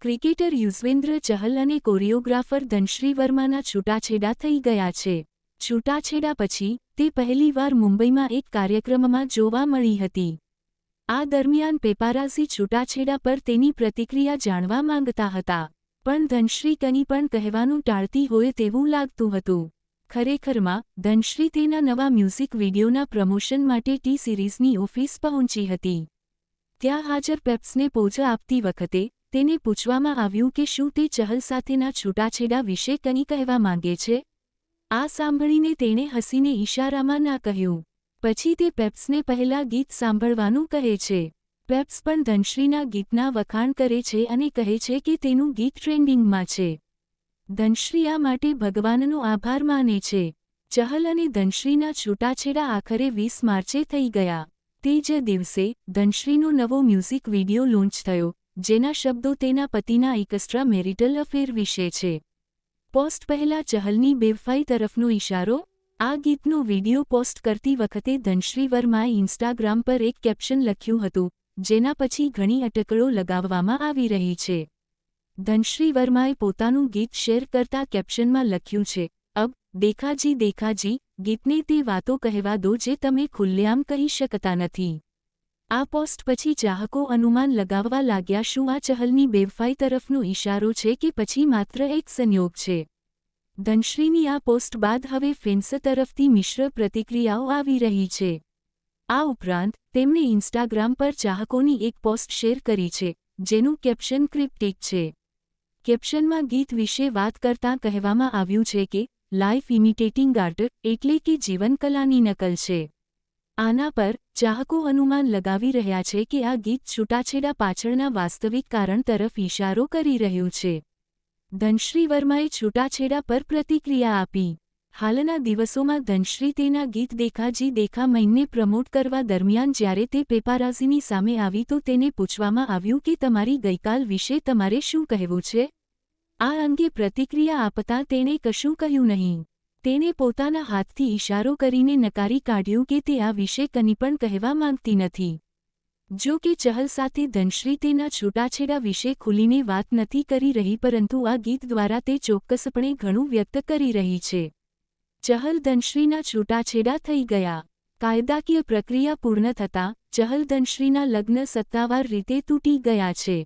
Cricketer Yuzvendra ચહલ અને choreographer Dhanashree વર્માના છૂટાછેડા થઈ ગયા છે. છૂટાછેડા પછી તે પહેલીવાર મુંબઈમાં એક કાર્યક્રમમાં જોવા મળી હતી. આ દરમિયાન પેપારાઝી છૂટાછેડા પર તેની પ્રતિક્રિયા જાણવા માંગતા હતા. પણ ધનશ્રી કંઈ પણ કહેવાનું ટાળતી હોય તેવું લાગતું હતું. ખરેખરમાં, ધનશ્રી તેના નવા મ્યુઝિક વિડીયોના પ્રમોશન માટે ટી સિરીઝની ઓફિસ પહોંચી હતી. ત્યાં હાજર પેપ્સને પોજા આપતી વખતે તેને પૂછવામાં આવ્યું કે શું તે ચહલ સાથેના છૂટાછેડા વિશે કંઈ કહેવા માંગે છે? આ સાંભળીને તેણે હસીને ઇશારામાં ના કહ્યું. પછી તે પેપ્સને પહેલા ગીત સાંભળવાનું કહે છે. પેપ્સ પણ ધનશ્રીના ગીતના વખાણ કરે છે અને કહે છે કે તેનું ગીત ટ્રેન્ડિંગમાં છે. ધનશ્રી આ માટે ભગવાનનો આભાર માને છે. ચહલ અને ધનશ્રીના છૂટાછેડા આખરે વીસ માર્ચે થઈ ગયા. તે જ દિવસે ધનશ્રીનો નવો મ્યુઝિક વિડિયો લોન્ચ થયો. જેના શબ્દો તેના પતિના એકસ્ટ્રા મેરિટલ અફેર વિશે છે. પોસ્ટ પહેલા ચહલની બેવફાઈ તરફનો ઇશારો આ ગીતનો વીડિયો પોસ્ટ કરતી વખતે ધનશ્રી વર્માએ ઇન્સ્ટાગ્રામ પર એક કેપ્શન લખ્યું હતું, જેના પછી ઘણી અટકળો લગાવવામાં આવી રહી છે. ધનશ્રી વર્માએ પોતાનું ગીત શેર કરતા કેપ્શનમાં લખ્યું છે, અબ, દેખાજી દેખાજી, ગીતને તે વાતો કહેવા દો જે તમે ખુલ્લેઆમ કહી શકતા નથી. આ પોસ્ટ પછી ચાહકો અનુમાન લગાવવા લાગ્યા શું આ ચહલની બેવફાઈ તરફનો ઇશારો છે કે પછી માત્ર એક સંયોગ છે? ધનશ્રીની આ પોસ્ટ બાદ હવે ફેન્સ તરફથી મિશ્ર પ્રતિક્રિયાઓ આવી રહી છે. આ ઉપરાંત, તેમણે ઇન્સ્ટાગ્રામ પર ચાહકોની એક પોસ્ટ શેર કરી છે, જેનું કેપ્શન ક્રિપ્ટિક છે. કેપ્શનમાં ગીત વિશે વાત કરતાં કહેવામાં આવ્યું છે કે લાઇફ ઇમિટેટિંગ આર્ટ, એટલે કે જીવનકલાની નકલ છે. આના પર ચાહકો અનુમાન લગાવી રહ્યા છે કે આ ગીત છૂટાછેડા પાછળના વાસ્તવિક કારણ તરફ ઇશારો કરી રહ્યું છે. ધનશ્રી વર્માએ છૂટાછેડા પર પ્રતિક્રિયા આપી. હાલના દિવસોમાં ધનશ્રી તેના ગીત દેખાજી દેખા મહિને પ્રમોટ કરવા દરમિયાન જ્યારે તે પેપારાઝીની સામે આવી તો તેને પૂછવામાં આવ્યું કે તમારી ગઈકાલ વિશે તમારે શું કહેવું છે? આ અંગે પ્રતિક્રિયા આપતા તેણે કશું કહ્યું નહીં. તેણે પોતાના હાથથી ઇશારો કરીને નકારી કાઢ્યું કે તે આ વિશે કંઈ પણ કહેવા માંગતી નથી. જો કે ચહલ સાથે ધનશ્રી તેના છૂટાછેડા વિશે ખુલીને વાત નથી કરી રહી પરંતુ આ ગીત દ્વારા તે ચોક્કસપણે ઘણું વ્યક્ત કરી રહી છે. ચહલ ધનશ્રીના છૂટાછેડા થઈ ગયા. કાયદાકીય પ્રક્રિયા પૂર્ણ થતાં ચહલ ધનશ્રીના લગ્ન સત્તાવાર રીતે તૂટી ગયા છે.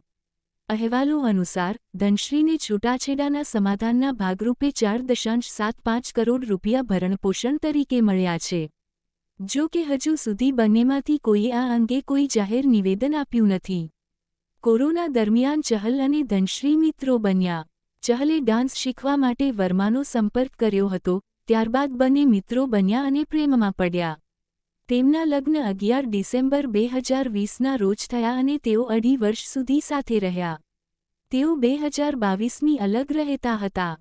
અહેવાલો અનુસાર ધનશ્રીને છૂટાછેડાના સમાધાનના ભાગરૂપે ચાર દશાંશ સાત પાંચ કરોડ રૂપિયા ભરણપોષણ તરીકે મળ્યા છે. જો કે હજુ સુધી બંનેમાંથી કોઈએ આ અંગે કોઈ જાહેર નિવેદન આપ્યું નથી. કોરોના દરમિયાન ચહલ અને ધનશ્રી મિત્રો બન્યા. ચહલે ડાન્સ શીખવા માટે વર્માનો સંપર્ક કર્યો હતો, ત્યારબાદ બંને મિત્રો બન્યા અને પ્રેમમાં પડ્યા. તેમના લગ્ન અગિયાર ડિસેમ્બર બે હજાર વીસના રોજ થયા અને તેઓ અઢી વર્ષ સુધી સાથે રહ્યા. તેઓ બે હજાર બાવીસની અલગ રહેતા હતા.